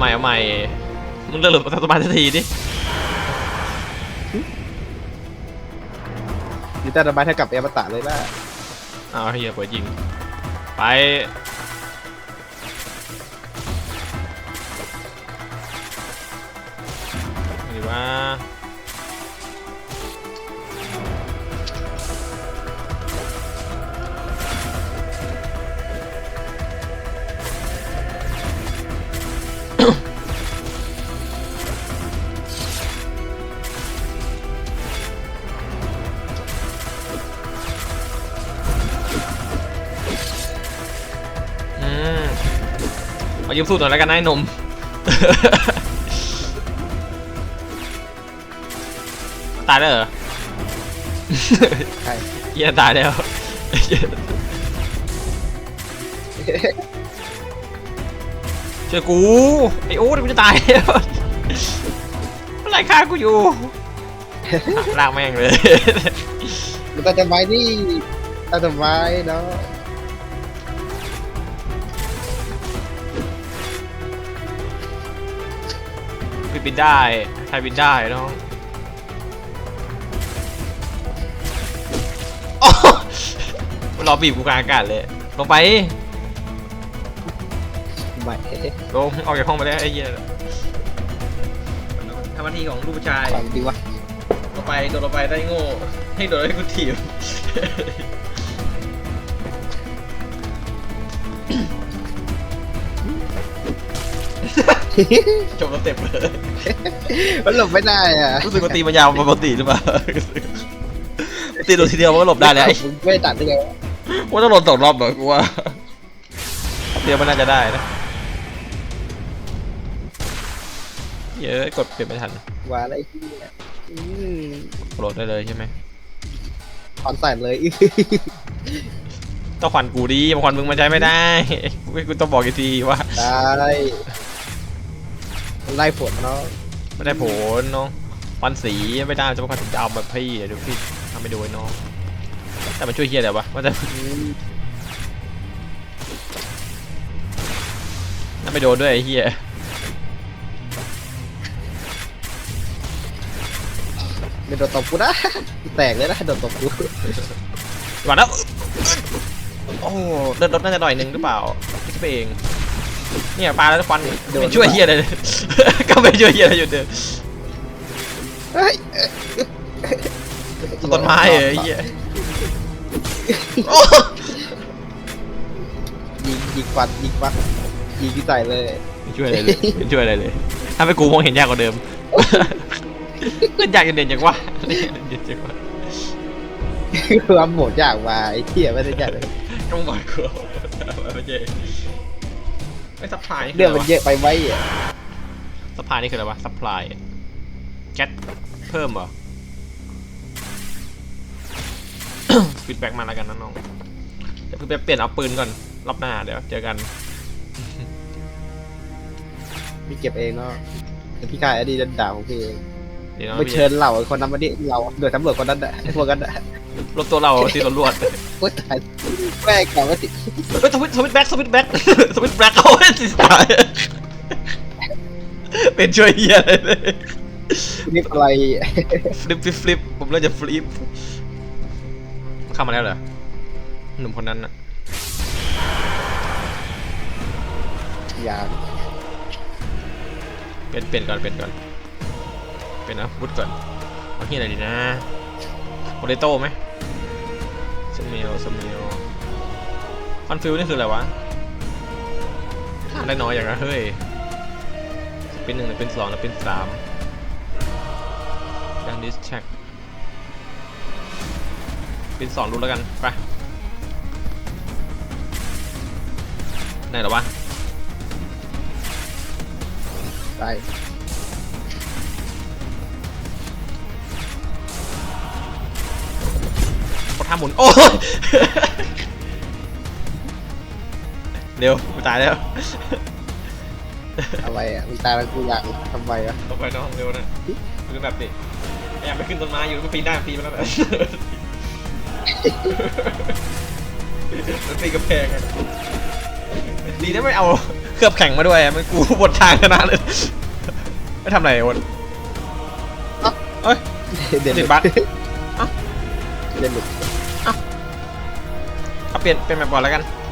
ใหม่เอาใหม่มึงเลิกหลุดสบายสักทีดิยูต้าระบายเท่ากับเอมตะเลยล่ะอ้าวเฮียเปิดยิง ไปหรือว่า มายืมสูตรหน่อยแล้วกันนายหนม ตายแล้วเหรอใช่เหี้ยตายแล้วเจอกูไอ้โอ๊ตมันจะตายแล้วเมื่อไหรฆ่ากูอยู่ลากแม่งเลยยูต้าจะไม้นี่ต้าจะไม้เนาะ พี่บินได้ไทยบินได้น้องโอ้มันรอบีบกูกลางอากาศเลย ลงไป ไม่ลงออกจากห้องไปแล้วไอ้เหี้ยทำหน้าที่ของลูกผู้ชายฟังดีวะ ลงไปโดดลงไปได้โง่ ให้โดดให้กูถีบ จบสเต็ปเลย มันหลบไม่ได้อะรู้สึกว่าตีมันยาวกว่าปกติหรือเปล่า ตีโดนทีเดียวมันก็หลบได้แล้วไอ้มึงไม่ตัดได้ไงวะว่าต้องโดนตกรอบเหรอกูว่าเดียวมันน่าจะได้นะเยอะกดเปลี่ยนไม่ทันว่าอะไรที่อืมโหลดได้เลยใช่ไหมถอนใส่เลยต้องขวัญกูดีบางขวัญมึงมันใช้ไม่ได้กูกูต้องบอกอีกทีว่า ได้มัน ไล่ฝนเนาะไม่ได้ผลน้องขวัญสีไม่ได้จะมาขวัญจะเอาแบบพี่เดี๋ยวพี่ทำไปดูไอ้น้องแต่มันช่วยเฮียอะไรวะมันจะอืมทำไปโดนด้วยไอ้เฮียไม่โดนตบกูนะแตกเลยนะโดนตบกูหวานแล้วโอ้เลือดลดน่าจะหน่อยนึงหรือเปล่าคิดไปเอง เนี่ยปลาแล้วควันไม่ช่วยเฮียอะไรเลย ก็ไม่ช่วยเฮียอะไรอยู่เดิมเฮ้ยต้นไม้เหรอไอ้เฮียโอ้ยิงยิงฟันยิงฟันยิงใส่เลยไม่ช่วยอะไรเลยไม่ช่วยอะไรเลยถ้าไปกูมองเห็นยากกว่าเดิมเล่นยากจนเด่นจังวะเล่นเด่นจังวะคือเอาหมดอยากมาไอ้เที่ยไม่ได้อยากเลยต้องบอกกูไม่ใช่ ไอ้ซัพพลายนี่คืเรื่อองอะไรมันวะเยอะไปไหมอะซัพพลายนี่คืออะไรวะซัพพลายแก๊สเพิ่มเหรอฟีดแบ็กมาแล้วกันนะน้องเดี๋ยวพี่ไปเปลี่ยนเอาปืนก่อนรอบหน้าเดี๋ยวเจอกันพี่เก็บเองเนาะแต่พี่กายอดีตด่าของพี่เองเดี๋ยวน้องไม่พี่เชิญเหล่าคนนั้นมาดิเราโดยตำรวจคนนั้นอะพวกนั้นอะรถตัวเราที่เราลวดโอ๊ยตายแม่กล่าวว่าติดเฮ้ยสวิตสวิตแบ็กสวิตแบ็กสวิตแบ็กเอาไว้สิตายเป็นช่วยเฮียอะไรเลยนี่อะไรฟลิปฟลิปฟลิปผมเริ่มจะฟลิปเข้ามาแล้วเหรอหนุ่มคนนั้นอะอย่างเปลี่ยนเปลี่ยนก่อนเปลี่ยนก่อน เปลี่ยนอาวุธก่อนเอาที่อะไรดีนะโปเตโต้ไหมสมิลสมิลคอนฟิวนี่คืออะไรวะทำได้น้อยอย่างนะเฮ้ยเป็นหนึ่งหรือเป็นสองหรือเป็นสามดังดิสแท็กเป็นสองรู้แล้วกันไปไหนหรอวะตายกด ท่าหมุน โอ้ยเร็วกูตายแล้วอะไรอะมึงตายแล้วกูอยากทำไมอะต้องไปน้องเร็วนะคือแบบดิอยากไปขึ้นต้นไม้อยู่ก็ปีนได้ปีนมาแล้วแบบมันปีนกระแพงอะดีนะไม่เอาเคลือบแข่งมาด้วยมันกูบนทางขนาดเลยไม่ทำอะไรโอ๊ตเอ้ยเด่นติดบัตร เล่นหลุดอะเอาเปลี่ยนเป็นแบบก่อนแล้วกัน